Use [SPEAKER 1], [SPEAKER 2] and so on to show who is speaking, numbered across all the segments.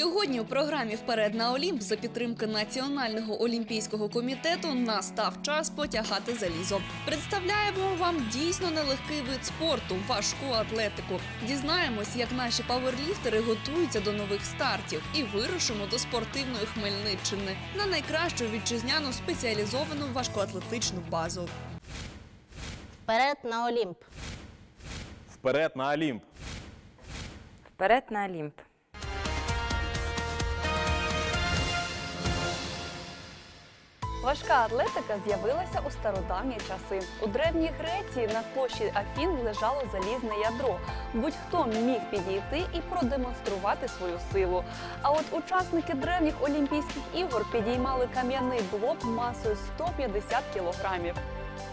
[SPEAKER 1] Сьогодні у програмі Вперед на Олімп за підтримки Національного олімпійського комітету настав час потягати залізо. Представляємо вам дійсно нелегкий вид спорту важку атлетику. Дізнаємось, як наші паверліфтери готуються до нових стартів і вирушимо до спортивної Хмельниччини на найкращу вітчизняну спеціалізовану важкоатлетичну базу.
[SPEAKER 2] Вперед на Олімп.
[SPEAKER 3] Вперед на Олимп!
[SPEAKER 4] Вперед на Олімп.
[SPEAKER 5] Важка атлетика з'явилася у стародавні часи. У древній Греції на площі Афін лежало залізне ядро. Будь-хто міг підійти і продемонструвати свою силу. А от учасники древніх Олімпійських ігор підіймали кам'яний блок масою 150 кілограмів.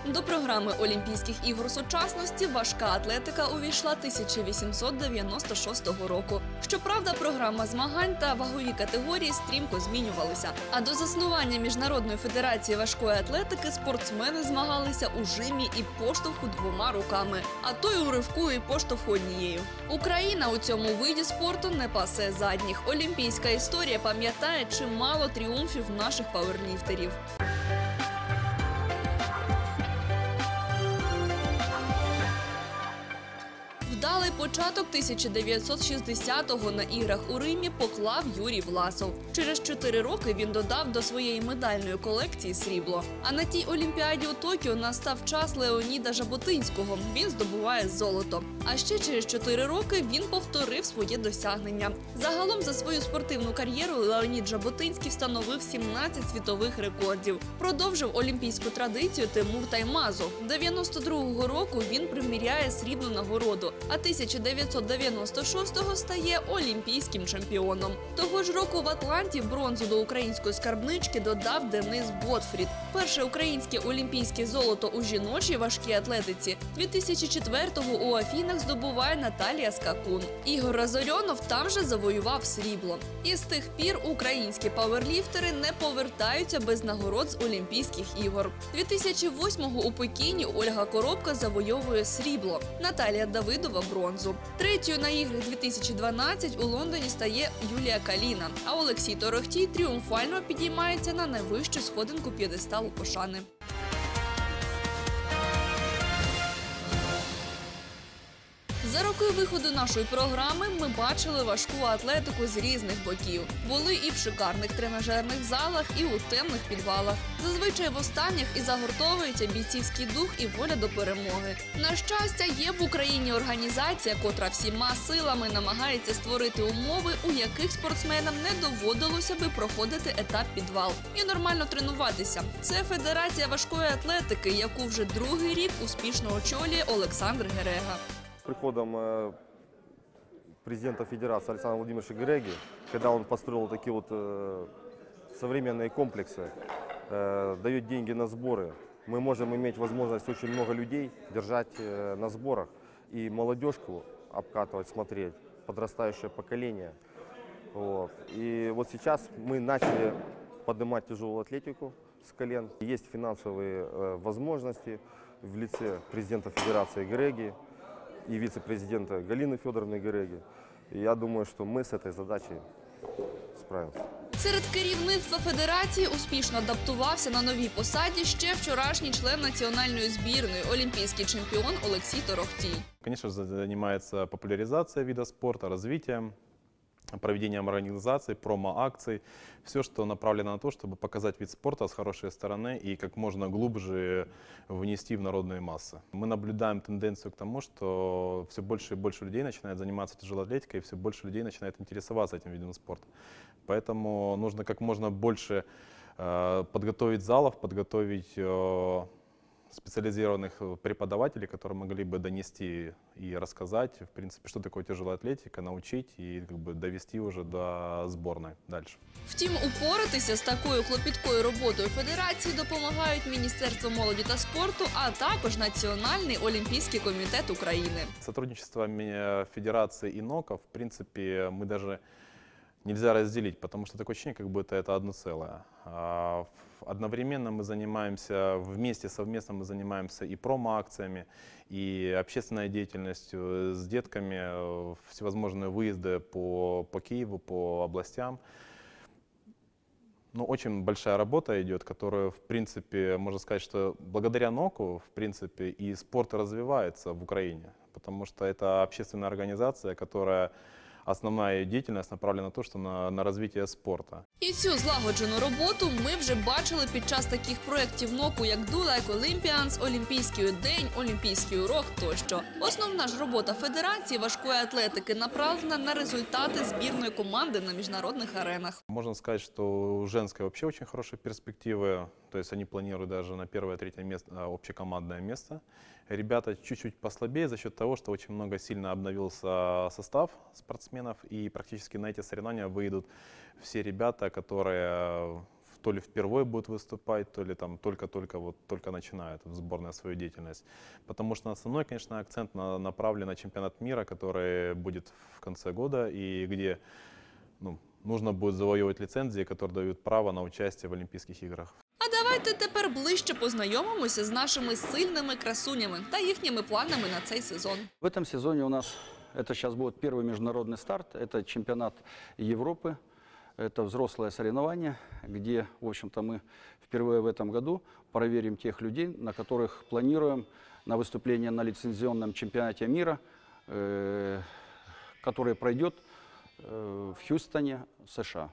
[SPEAKER 1] До програми Олімпійських ігор сучасності важка атлетика увійшла 1896 року. Щоправда, програма змагань та вагові категорії стрімко змінювалися. А до заснування Міжнародної федерації важкої атлетики спортсмени змагалися у жимі і поштовху двома руками, а то й у ривку і поштовху однією. Україна у цьому виді спорту не пасе задніх. Олімпійська історія пам'ятає чимало тріумфів наших пауерліфтерів. Початок 1960-го на іграх у Римі поклав Юрій Власов. Через чотири роки він додав до своєї медальної колекції срібло. А на тій олімпіаді у Токіо настав час Леоніда Жаботинського. Він здобуває золото. А ще через чотири роки він повторив своє досягнення. Загалом за свою спортивну кар'єру Леонід Жаботинський встановив 17 світових рекордів. Продовжив олімпійську традицію Тимур Таймазов. 92-го року він приміряє срібну нагороду, а 1996-го стає олімпійським чемпіоном. Того ж року в Атланті бронзу до української скарбнички додав Денис Ботфрід. Перше українське олімпійське золото у жіночій важкій атлетиці. 2004-го у Афінах здобуває Наталія Скакун. Ігор Разорьонов там же завоював срібло. І з тих пір українські паверліфтери не повертаються без нагород з Олімпійських ігор. 2008-го у Пекіні Ольга Коробка завойовує срібло. Наталія Давидова бронзу. Третьою на ігри 2012 у Лондоні стає Юлія Каліна. А Олексій Торохтій тріумфально підіймається на найвищу сходинку п'єдесталу пошани. За роки виходу нашої програми ми бачили важку атлетику з різних боків. Були і в шикарних тренажерних залах, і у темних підвалах. Зазвичай в останніх і загортовується бійцівський дух і воля до перемоги. На щастя, є в Україні організація, котра всіма силами намагається створити умови, у яких спортсменам не доводилося би проходити етап підвал і нормально тренуватися. Це Федерація важкої атлетики, яку вже другий рік успішно очолює Олександр Герега.
[SPEAKER 6] Приходом э, президента Федерации Александра Владимировича Греги, когда он построил такие вот э, современные комплексы, э, дает деньги на сборы, мы можем иметь возможность очень много людей держать на сборах и молодежку обкатывать, смотреть, подрастающее поколение. Вот. И вот сейчас мы начали поднимать тяжелую атлетику с колен. Есть финансовые возможности в лице президента Федерации Греги и вице-президента Галины Федоровны Греги. И я думаю, что мы с этой задачей справимся.
[SPEAKER 1] Серед керівництва федерації успішно адаптувався на новій посаді ще вчорашній член національної збірної, олімпійський чемпіон Олексій Торохтій.
[SPEAKER 3] Конечно же, занимается популяризацией вида спорта, развитием, Проведением организаций, промо-акций. Все, что направлено на то, чтобы показать вид спорта с хорошей стороны и как можно глубже внести в народные массы. Мы наблюдаем тенденцию к тому, что все больше и больше людей начинает заниматься тяжелой атлетикой, и все больше людей начинает интересоваться этим видом спорта. Поэтому нужно как можно больше э, подготовить залов, подготовить э, специализированных э, преподавателей, которые могли бы донести и рассказать, в принципе, что такое тяжелая атлетика, научить и как бы довести уже до сборной дальше.
[SPEAKER 1] Втім, упоратися з такою клопіткою роботою федерації допомагають Міністерство молоді та спорту, а також Національний олімпійський комітет України.
[SPEAKER 3] Сотрудничество ми- Федерации и НОКа, в принципе, мы даже нельзя разделить, потому что такое ощущение, как будто это одно целое. А, Одновременно мы занимаемся, вместе совместно мы занимаемся и промо-акциями, и общественной деятельностью э, с детками, э, всевозможные выезды по, по Киеву, по областям. Ну, очень большая работа идет, которая, в принципе, можно сказать, что благодаря НОКу, в принципе, и спорт развивается в Украине, потому что это общественная организация, которая основная ее деятельность направлена на то, что на, на развитие спорта.
[SPEAKER 1] І цю злагоджену роботу ми вже бачили під час таких проєктів НОКу, як Do Like Olympians, Олімпійський день, Олімпійський урок тощо. Основна ж робота Федерації важкої атлетики направлена на результати збірної команди на міжнародних аренах.
[SPEAKER 3] Можно сказать, что у женской вообще очень хорошие перспективы. То есть они планируют даже на первое-третье место, а, общекомандное место. Ребята чуть-чуть послабее за счет того, что очень много сильно обновился состав спортсменов. И практически на эти соревнования выйдут все ребята, которые э, то ли впервые будут выступать, то ли там только-только вот только начинают в сборной свою деятельность. Потому что основной, конечно, акцент на- направлен на чемпионат мира, который будет в конце года и где ну, нужно будет завоевывать лицензии, которые дают право на участие в Олимпийских играх.
[SPEAKER 1] Тепер ближче познайомимося з нашими сильними красунями та їхніми планами на цей сезон.
[SPEAKER 7] В этом сезоне у нас, это сейчас будет первый международный старт, это чемпионат Европы, это взрослое соревнование, где, в общем-то, мы впервые в этом году проверим тех людей, на которых планируем на выступление на лицензионном чемпионате мира, э, который пройдет э, в Хьюстоне, США.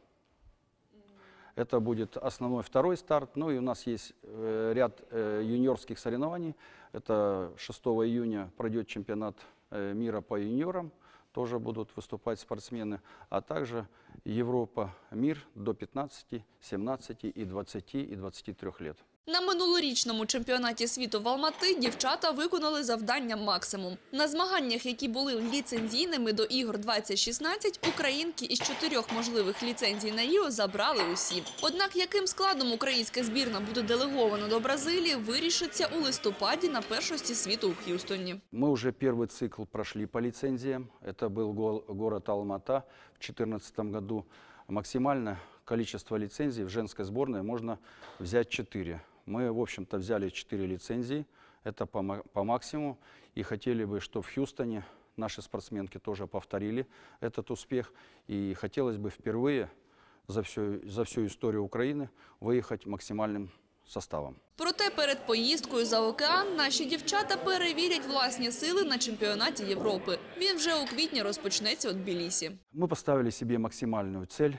[SPEAKER 7] Это будет основной второй старт. Ну и у нас есть э, ряд э, юниорских соревнований. Это 6 июня пройдет чемпионат э, мира по юниорам. Тоже будут выступать спортсмены. А также Европа, мир до 15, 17 и 20 и 23 лет.
[SPEAKER 1] На минулорічному чемпіонаті світу в Алмати дівчата виконали завдання максимум. На змаганнях, які були ліцензійними до ігор 2016, українки із чотирьох можливих ліцензій на Ріо забрали усі. Однак, яким складом українська збірна буде делегована до Бразилії, вирішиться у листопаді на першості світу у Х'юстоні.
[SPEAKER 7] Мы уже первый цикл прошли по лицензиям. Это был го- город Алмата в 2014 году. Максимальное количество лицензий в женской сборной можно взять 4. Мы, в общем-то, взяли 4 лицензии. Это по, ма- по максимуму. И хотели бы, что в Хьюстоне наши спортсменки тоже повторили этот успех. И хотелось бы впервые за всю, за всю историю Украины выехать максимальным составом.
[SPEAKER 1] Проте перед поїздкою за океан наші дівчата перевірять власні сили на чемпіонаті Європи. Він вже у квітні розпочнеться у Тбілісі.
[SPEAKER 7] Мы поставили себе максимальную цель.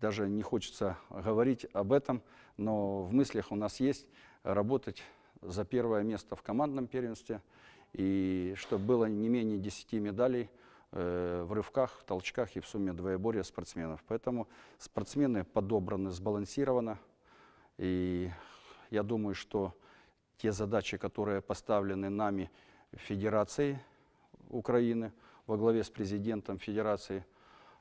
[SPEAKER 7] Даже не хочется говорить об этом, но в мыслях у нас есть работать за первое место в командном первенстве, и чтобы было не менее 10 медалей э, в рывках, толчках и в сумме двоеборья спортсменов. Поэтому спортсмены подобраны сбалансированно, и я думаю, что те задачи, которые поставлены нами Федерацией Украины во главе с президентом Федерации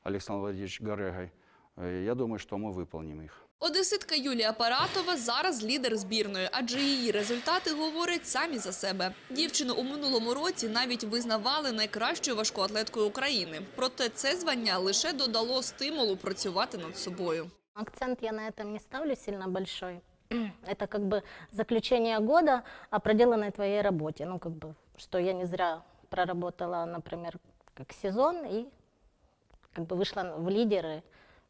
[SPEAKER 7] Александром Владимировичем Гарегой, э, я думаю, что мы выполним их.
[SPEAKER 1] Одеситка Юлія Паратова зараз лідер збірної, адже її результати говорять самі за себе. Дівчину у минулому році навіть визнавали найкращою важкоатлеткою України. Проте це звання лише додало стимулу працювати над собою.
[SPEAKER 2] Акцент я на этом не ставлю сильно большой. Это как бы заключение года о проделанной твоей работе. Ну, как бы, что я не зря проработала, например, как сезон и как бы вышла в лидеры.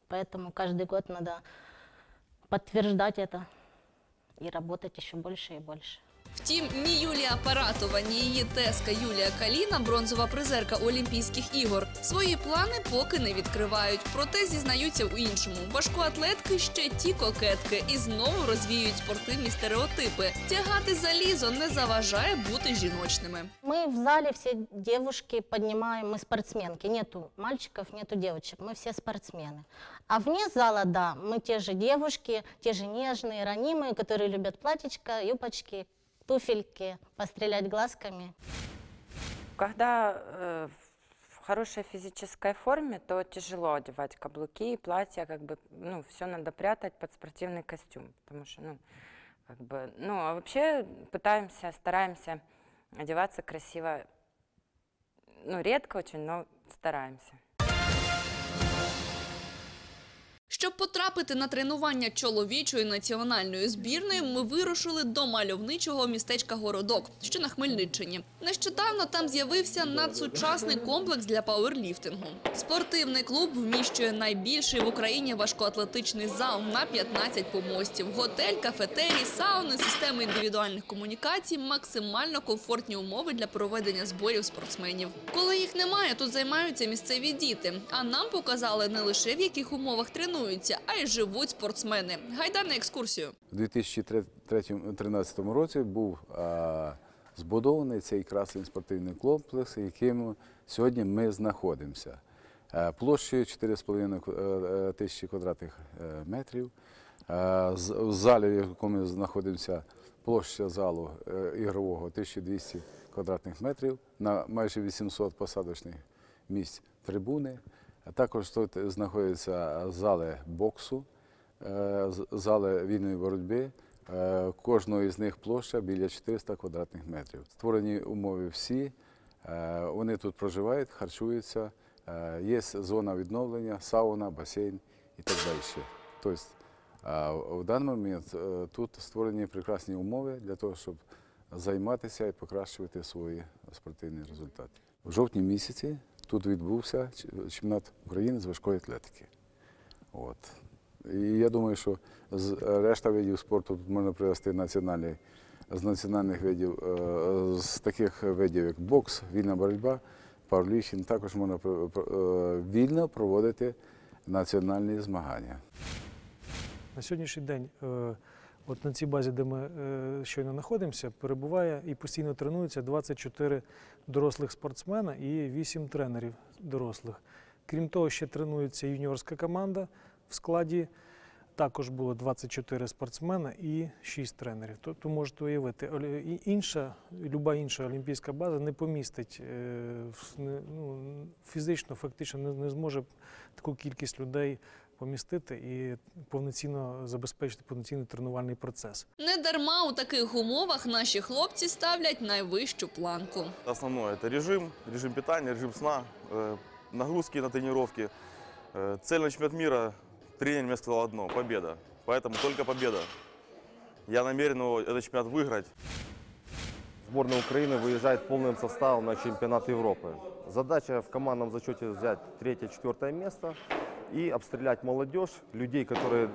[SPEAKER 2] Поэтому каждый год надо подтверждать это и работать еще больше и больше.
[SPEAKER 1] Втім, ні Юлія Паратова, ні її теска Юлія Каліна, бронзова призерка Олімпійських ігор, свої плани поки не відкривають. Проте зізнаються у іншому. Важкоатлетки ще ті кокетки і знову розвіюють спортивні стереотипи. Тягати залізо не заважає бути жіночними.
[SPEAKER 2] Мы в зале все девушки поднимаем, мы спортсменки. Нету мальчиков, нету девочек, мы все спортсмены. А вне зала, да, мы те же девушки, те же нежные, ранимые, которые любят платьечко, юбочки, туфельки, пострелять глазками.
[SPEAKER 4] Когда э, в хорошей физической форме, то тяжело одевать каблуки и платья, как бы, ну, все надо прятать под спортивный костюм, потому что, ну, как бы, ну, а вообще пытаемся, стараемся одеваться красиво, ну, редко очень, но стараемся.
[SPEAKER 1] Щоб потрапити на тренування чоловічої національної збірної, ми вирушили до мальовничого містечка Городок, що на Хмельниччині. Нещодавно там з'явився надсучасний комплекс для пауерліфтингу. Спортивний клуб вміщує найбільший в Україні важкоатлетичний зал на 15 помостів. Готель, кафетерій, сауни, системи індивідуальних комунікацій, максимально комфортні умови для проведення зборів спортсменів. Коли їх немає, тут займаються місцеві діти. А нам показали не лише в яких умовах тренуються, а й живуть спортсмени. Гайда на екскурсію.
[SPEAKER 8] У 2013 році був збудований цей красний спортивний комплекс, яким сьогодні ми знаходимося. Е, Площею 4,5 е, тисячі квадратних е, метрів. Е, В залі, в якому знаходимося, площа залу е, ігрового 1200 квадратних метрів на майже 800 посадочних місць трибуни. Також тут знаходяться зали боксу, е, зали вільної боротьби. Е, Кожного із них площа біля 400 квадратних метрів. Створені умови всі, е, вони тут проживають, харчуються, є зона відновлення, сауна, басейн і так далі. Тобто в даний момент тут створені прекрасні умови для того, щоб займатися і покращувати свої спортивні результати. В жовтні місяці тут відбувся чемпіонат України з важкої атлетики. От. І я думаю, що з решта видів спорту тут можна привести національний, з національних видів, е, з таких видів, як бокс, вільна боротьба, пауерліфтинг, також можна е, вільно проводити національні змагання.
[SPEAKER 9] На сьогоднішній день, е, от на цій базі, де ми е, щойно знаходимося, перебуває і постійно тренується 24 дорослих спортсмена і 8 тренерів дорослих. Крім того, ще тренується юніорська команда в складі. Також було 24 спортсмена і 6 тренерів. Тобто можете уявити, інша, люба інша олімпійська база не помістить е, ну, фізично, фактично не зможе таку кількість людей помістити і повноцінно забезпечити повноцінний тренувальний процес.
[SPEAKER 1] Не дарма у таких умовах наші хлопці ставлять найвищу планку.
[SPEAKER 10] Основное это режим, режим питания, режим сна, э, нагрузки на тренировки. Э, цель на чемпионат мира, тренер мне сказал одно – победа. Поэтому только победа. Я намерен его, этот чемпионат выиграть.
[SPEAKER 6] Сборная Украины выезжает полным составом на чемпионат Европы. Задача в командном зачете взять третье-четвертое место и обстрелять молодежь, людей, которые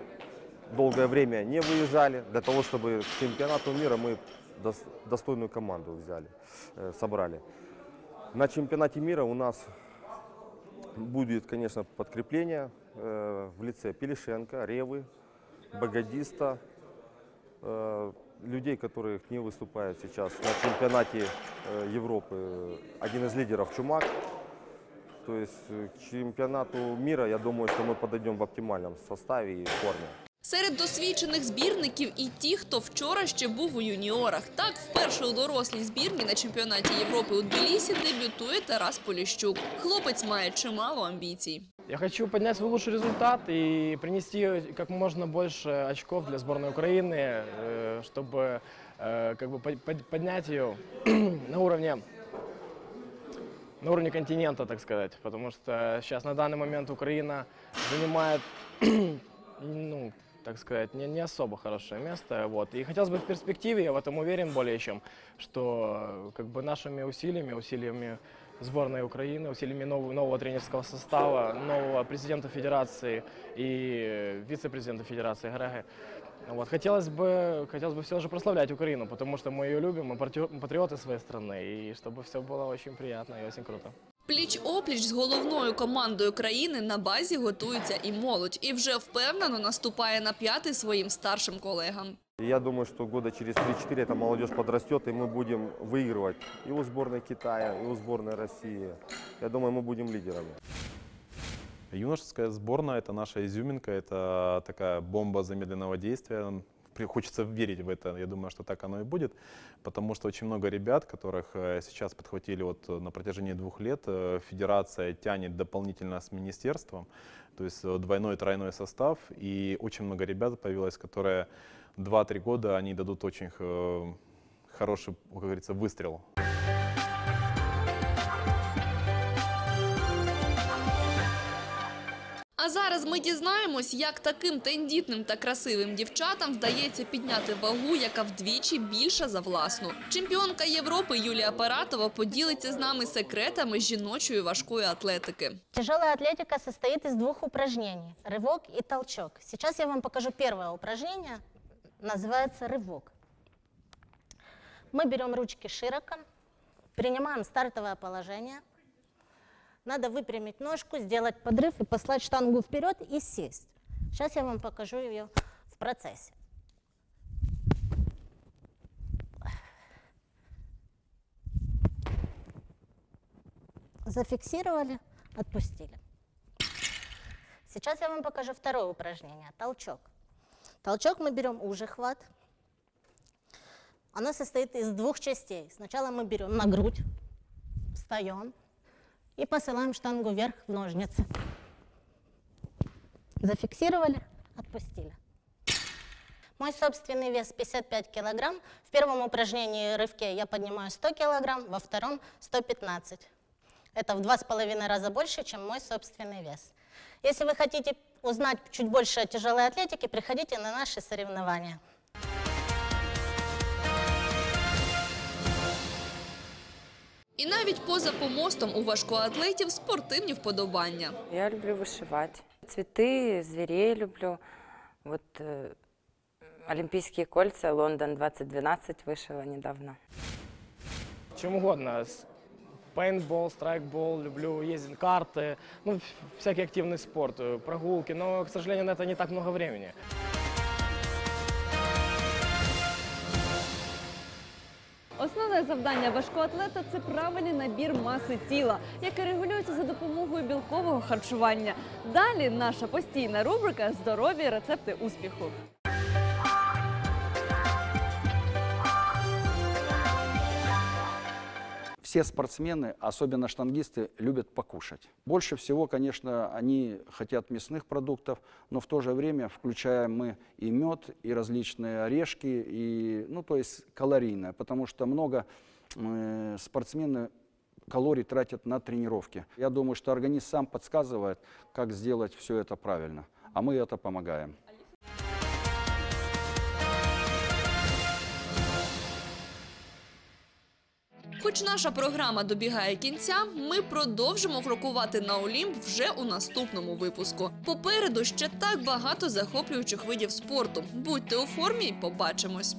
[SPEAKER 6] долгое время не выезжали, для того, чтобы к чемпионату мира мы дос- достойную команду взяли, э, собрали. На чемпионате мира у нас будет, конечно, подкрепление э, в лице Пелишенко, Ревы, Богодиста, э, людей, которых не выступает сейчас на чемпионате Европы. Один из лидеров Чумак. То есть э, к чемпионату мира, я думаю, что мы подойдем в оптимальном составе и форме.
[SPEAKER 1] Серед досвідчених збірників і ті, хто вчора ще був у юніорах. Так, вперше у дорослій збірні на чемпіонаті Європи у Тбілісі дебютує Тарас Поліщук. Хлопець має чимало амбіцій.
[SPEAKER 11] Я хочу поднять свой лучший результат и принести как можно больше очков для сборной Украины, э, чтобы э, как бы под- под- поднять ее на уровне на уровне континента, так сказать, потому что сейчас на данный момент Украина занимает, ну, так сказать, не, не особо хорошее место, вот. И хотелось бы в перспективе, я в этом уверен более чем, что как бы нашими усилиями, усилиями сборной Украины, усилиями нового, нового тренерского состава, нового президента Федерации и вице-президента Федерации Греги. Вот. Хотелось бы, хотелось бы все же прославлять Украину, потому что мы ее любим, мы патри- патриоты своей страны, и чтобы все было очень приятно и очень круто.
[SPEAKER 1] Пліч-опліч з головною командою країни на базі готується і молодь. І вже впевнено наступає на п'яти своїм старшим колегам.
[SPEAKER 6] Я думаю, что года через 3-4 эта молодежь подрастет, и мы будем выигрывать и у сборной Китая, и у сборной России. Я думаю, мы будем лидерами.
[SPEAKER 3] Юношеская сборная – это наша изюминка, это такая бомба замедленного действия. Хочется верить в это, я думаю, что так оно и будет, потому что очень много ребят, которых э, сейчас подхватили вот э, на протяжении двух лет, э, федерация тянет дополнительно с министерством, то есть двойной, тройной состав, и очень много ребят появилось, которые 2-3 года, они дадут очень хороший, как говорится, выстрел
[SPEAKER 1] А А зараз ми дізнаємось, як таким тендітним та красивим дівчатам вдається підняти вагу, яка вдвічі більша за власну. Чемпіонка Європи Юлія Паратова поділиться з нами секретами жіночої важкої атлетики.
[SPEAKER 2] Тяжелая атлетика состоит из двух упражнений – рывок и толчок. Сейчас я вам покажу первое упражнение, называется рывок. Мы берем ручки широко, принимаем стартовое положение. Надо выпрямить ножку, сделать подрыв и послать штангу вперед и сесть. Сейчас я вам покажу ее в процессе. Зафиксировали, отпустили. Сейчас я вам покажу второе упражнение – толчок. Толчок мы берем уже хват. Оно состоит из двух частей. Сначала мы берем на грудь, встаем и посылаем штангу вверх в ножницы. Зафиксировали, отпустили. Мой собственный вес 55 килограмм. В первом упражнении рывке я поднимаю 100 килограмм, во втором 115. Это в два с половиной раза больше, чем мой собственный вес. Если вы хотите узнать чуть больше о тяжелой атлетике, приходите на наши соревнования.
[SPEAKER 1] І навіть поза помостом у важкоатлетів спортивні вподобання.
[SPEAKER 4] Я люблю вышивать. Цветы, зверей люблю. Вот э, Олимпийские кольца, Лондон 2012 вышила недавно.
[SPEAKER 11] Чем угодно. С- Пейнтбол, страйкбол, люблю ездить, карты, ну, в- всякий активный спорт, э, прогулки, но, к сожалению, на это не так много времени.
[SPEAKER 5] Основне завдання важкоатлета це правильний набір маси тіла, яке регулюється за допомогою білкового харчування. Далі наша постійна рубрика Здорові рецепти успіху.
[SPEAKER 7] Все спортсмены, особенно штангисты, любят покушать. Больше всего, конечно, они хотят мясных продуктов, но в то же время включаем мы и мед, и различные орешки, и, ну, то есть калорийное, потому что много э, спортсмены калорий тратят на тренировки. Я думаю, что организм сам подсказывает, как сделать все это правильно, а мы это помогаем.
[SPEAKER 1] Хоч наша програма добігає кінця, ми продовжимо крокувати на Олімп вже у наступному випуску. Попереду ще так багато захоплюючих видів спорту. Будьте у формі, побачимось.